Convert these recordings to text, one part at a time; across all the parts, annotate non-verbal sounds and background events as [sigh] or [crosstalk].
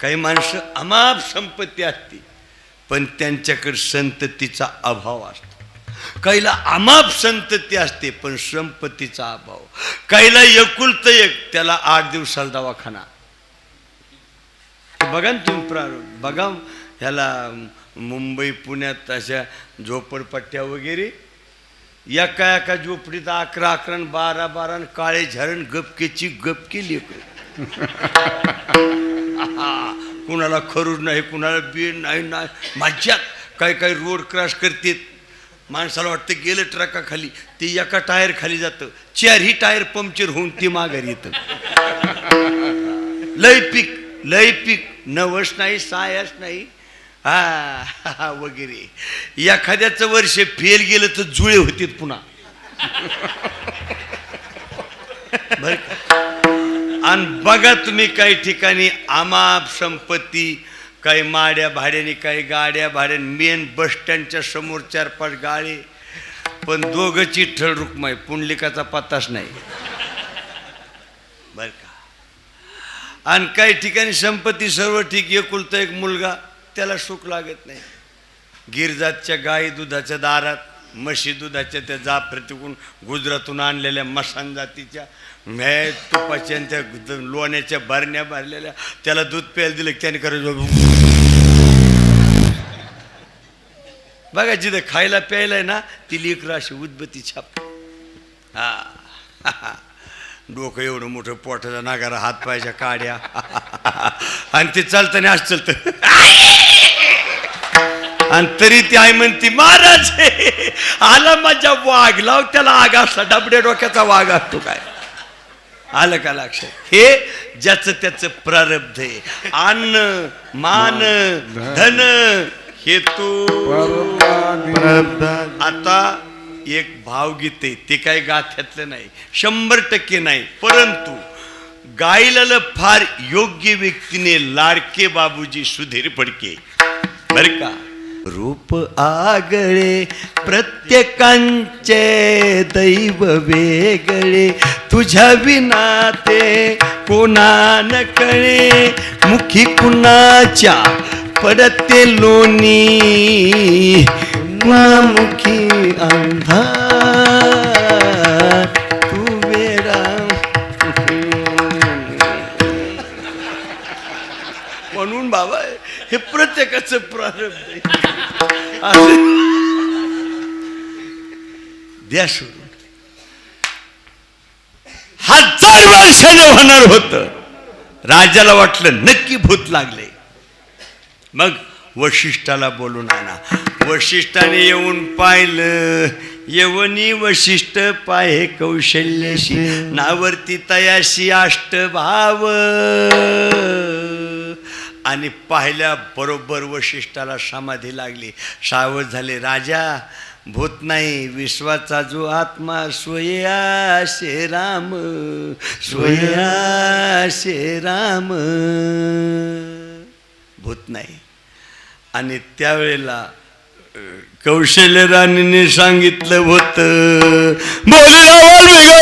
काही माणसं अमाप संपत्ती असते पण त्यांच्याकडे संततीचा अभाव असतो. काहीला अमाप संतती असते पण संपत्तीचा अभाव. काहीला एकुलत एक त्याला आठ दिवसाला दवाखाना. बघा ना तुम्ही प्रारंभ बघा ह्याला मुंबई पुण्यात अशा झोपडपट्ट्या वगैरे. एका एका झोपडीत अकरा अकरा बारा बारा काळे झरण गपकेची गपके लेकर. [laughs] कुणाला खरूर नाही कुणाला बीड नाही नाही. मज्जात काही काही रोड क्रॉस करतात. माणसाला वाटतं गेलं ट्रकाखाली ते एका टायर खाली जातं. चारही टायर पंक्चर होऊन ती माघारी येतं. [laughs] लय पीक लय पीक. नवस नाही सायस नाही. हा हा, हा, वगैरे. एखाद्याचं वर्ष फेल गेलं तर जुळे होते पुन्हा. [laughs] बर आणि बघा तुम्ही काही ठिकाणी आमाप संपत्ती काही माड्या भाड्याने काही गाड्या भाड्याने मेन बस स्टँडच्या समोर चार पाच गाळे. पण दोघंची ठळ रुक्माई पुंडलिकाचा पत्ताच नाही. बर का? आणि काही ठिकाणी संपत्ती सर्व ठीक एकुलता एक मुलगा त्याला सुख लागत नाही. गिरजातच्या गाई दुधाच्या दारात म्हशी दुधाच्या त्या जाप्रतिकून गुजरातून आणलेल्या मसान जातीच्या म्या तुपाच्या त्या लोण्याच्या बारण्या भरलेल्या त्याला दूध प्यायला दिलं की त्याने करायचं बघा जिथं खायला प्यायलाय ना ती लेकरं अशी उद्बती छाप. हा. डोकं एवढं मोठं पोटाचा नागारा हात पायच्या काड्या. आणि ते चालताना असं चालतं. आणि तरी ती आई म्हणती महाराज आला माझ्या वाघ लाव त्याला आग असला डबडे डोक्याचा वाघ असतो काय? आलं का लक्षात? हे ज्याचं त्याचं प्रारब्ध आहे. अन्न मान धन हेतू. आता एक भावगीत आहे ते काय गाथ्यातलं नाही शंभर टक्के नाही परंतु गायलेलं फार योग्य व्यक्तीने लाडके बाबूजी सुधीर फडके. बर का? रूप आगळे प्रत्येकांचे दैव वेगळे. तुझ्या विना ते कोणा न कळे? मुखी कुणाच्या पडते लोणी? मुखी अंधा म्हणून बाबा हे प्रत्येकाचं प्रारंभ आहे. द्या सोडून हजार वर्षाने होणार होत राजाला वाटलं नक्की भूत लागले. मग वशिष्ठाला बोलून आणा. वशिष्ठाने येऊन पाहिलं येवनी वशिष्ठ पाहे कौशल्याशी नावरती तयाशी अष्टभाव आणि पाहिल्या बरोबर वशिष्ठाला समाधी लागली. सावध झाले राजा भूत नाही विश्वाचा जो आत्मा स्वया शे राम स्वया शे राम. भूत नाही. आणि त्यावेळेला कौशल्य राणीने सांगितलं होतं. बोली बोली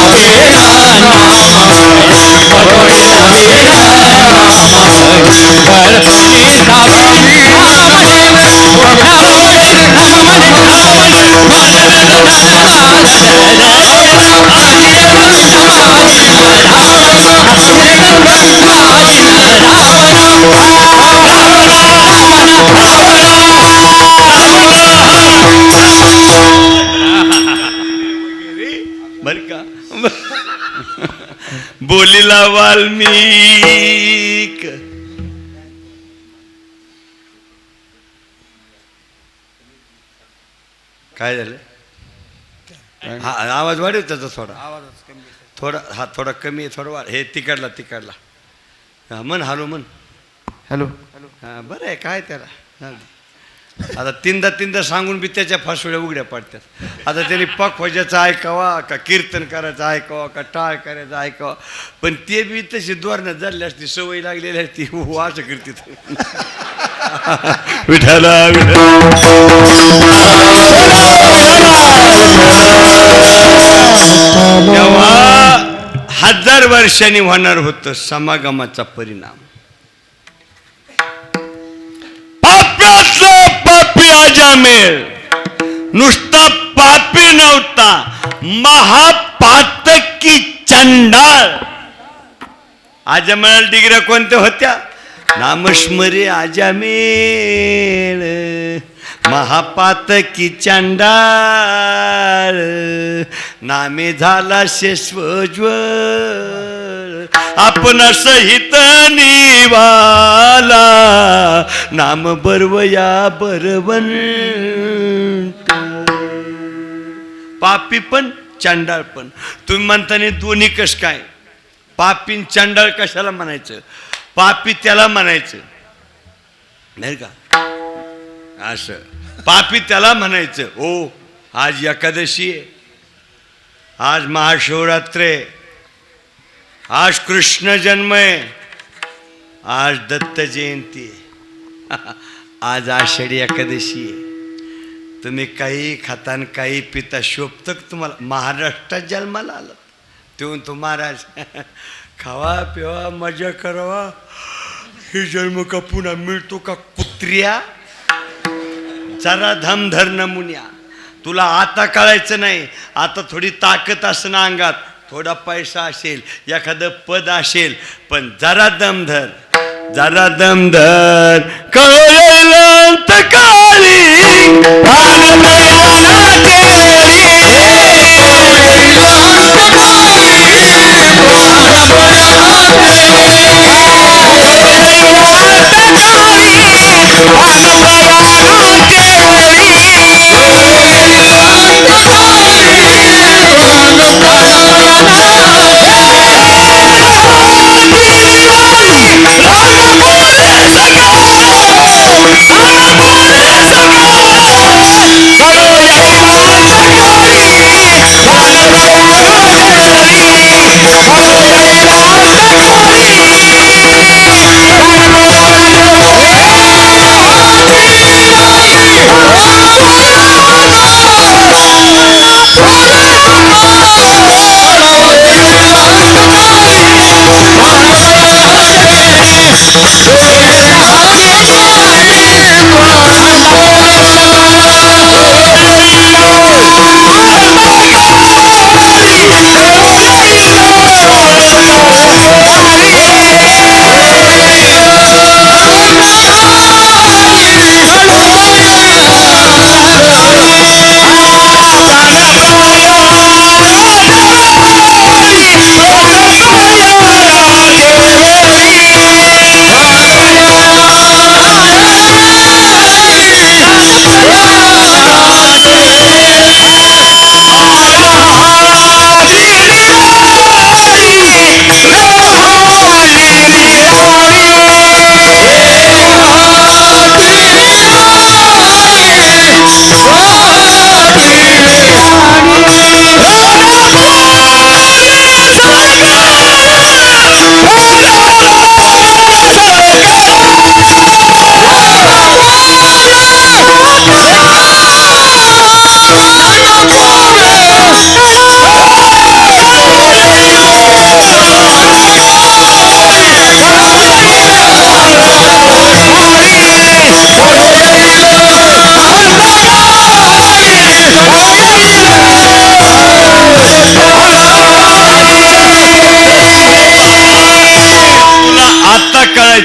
I'm काय झालं हा आवाज वाढव त्याचा थोडा. थोडा हा थोडा कमी आहे थोडा वाढ. हे तिकडला तिकडला. हा म्हण हालो म्हण. हॅलो. हा बरं आहे काय त्याला? हा. आता तीनदा तीनदा सांगून बी त्याच्या फासुड्या उघड्या पडतात. आता त्यांनी पक व्हायचं ऐकावा का कीर्तन करायचं ऐकावा का टाळ करायचं ऐकावा. पण ते बी तशी द्वारणं झाली असती सवय लागलेली असती. हो असं करते विठाला तेव्हा हजार वर्षांनी होणार होतं समागमाचा परिणाम. पाप्यातलं पापी अजामेळ नुसता पापी नव्हता महापातकी चंडाळ. आजमेळ डिग्र्या कोणत्या होत्या? नामस्मरे आजामेळ महापातकी चंडाळ. नामे झाला शेश्वज्वळ आपण सहित निवाला. नाम बरवया बरवन. पापी पण चांडाळ पण. तुम्ही म्हणताना दोन्ही कश काय? पापीन चांडाळ कशाला म्हणायचं? पापी त्याला म्हणायचं. नाही का? असं. पापी त्याला म्हणायचं ओ आज एकादशी आहे. आज महाशिवरात्र आहे. आज कृष्ण जन्म आहे. आज दत्त जयंती आहे. [laughs] आज आषाढी एकादशी आहे. तुम्ही काही खाता आणि काही पिता शोभतं तुम्हाला? महाराष्ट्रात जन्माला आलं तेव्हा तो महाराज [laughs] खावा पिवा मजा करावा. हे जन्म का पुन्हा मिळतो का कुत्र्या? जरा धमधर नमुन्या तुला आता कळायचं नाही. आता थोडी ताकद असं अंगात. थोडा पैसा असेल एखादं पद असेल पण जरा दमधर जरा दमधर कळलं काळी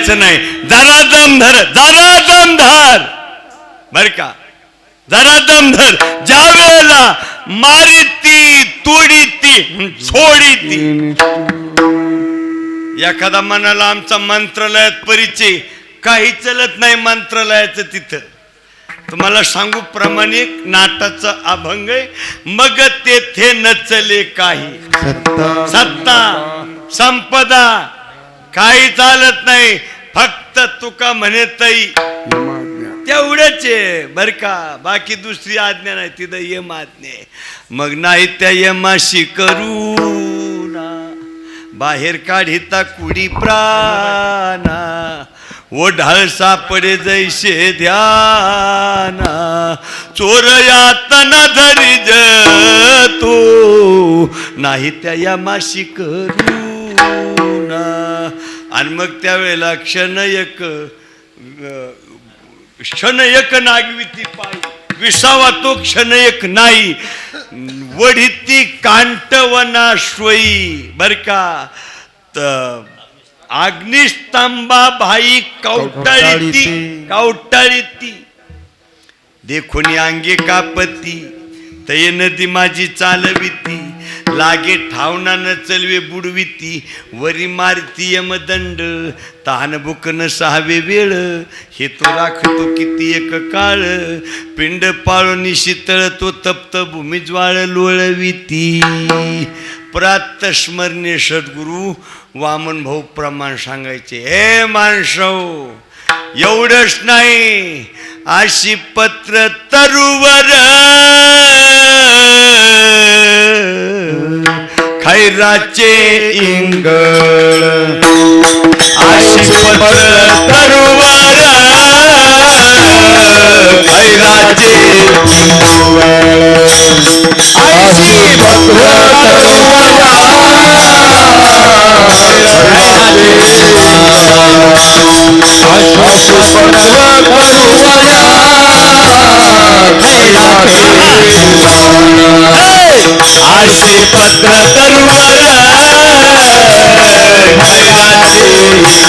कळायचं नाही. जरा दम धर जरा दम धर बर का? जरा दम धर ज्या वेळेला मारी ती तोडी ती म्हणून सोडी ती एखादा म्हणाला आमचा मंत्रालयात परिचय काही चलत नाही मंत्रालयाचं तिथं. तुम्हाला सांगू प्रामाणिक नाटाचं अभंग आहे. मग तेथे नचले काही. सत्ता संपदा काही चालत नाही. फक्त तुका म्हणे तई. यमाज्ञा. तेवढंच आहे बर का? बाकी दुसरी आज्ञा नाही तिथं यम आज्ञा मग नाही त्या यमाशी करू ना. बाहेर काढिता कुडी प्राणा. ओ ढाळ सापडे जैसे ध्याना. चोर यातना धरी तो नाही त्या यमाशी करू ना. आणि मग त्यावेळेला क्षण एक क्षण एक नागविती पायी विसावा तो क्षण एक नाही वढिती कांटवना सोयी. बर का? त अग्निस्तंभा भाई कौटाळीती कौटाळीती देखुनी अंगी कापती. तय नदी माझी चालविती. लागे ठावना न चलवे बुडविती वरी मारती यमदंड. तहान बुकन सहावे वेळ हे तो राखतो किती एक काळ. पिंड पाळून शीतळ तो तप्त भूमी ज्वाळ लोळविती प्रात स्मरणे सद्गुरु वामन भाऊ प्रमाण सांगायचे हे माणसव एवढंच नाही अशी पत्र तरुवर. खैराचे इंगळ अशी पत्र तरुवर खैराचे अशी पत्र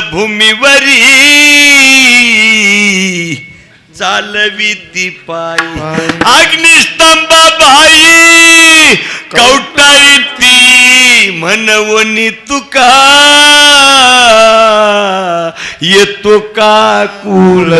भूमीवरी चालवी ती पायी. अग्निस्तंभ भाई कवटाळी ती म्हणवनी तुका. येतो का कुल